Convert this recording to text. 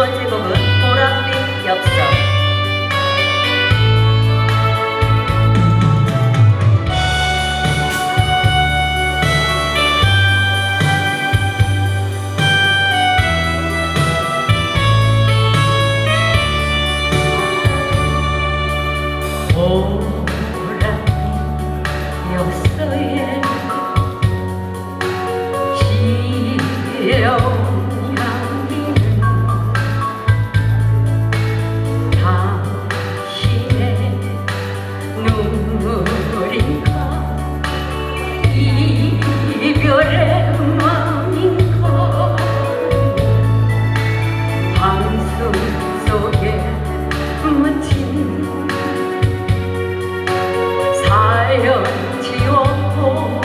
번째 곡은 보랏빛 엽서 Oh. 없고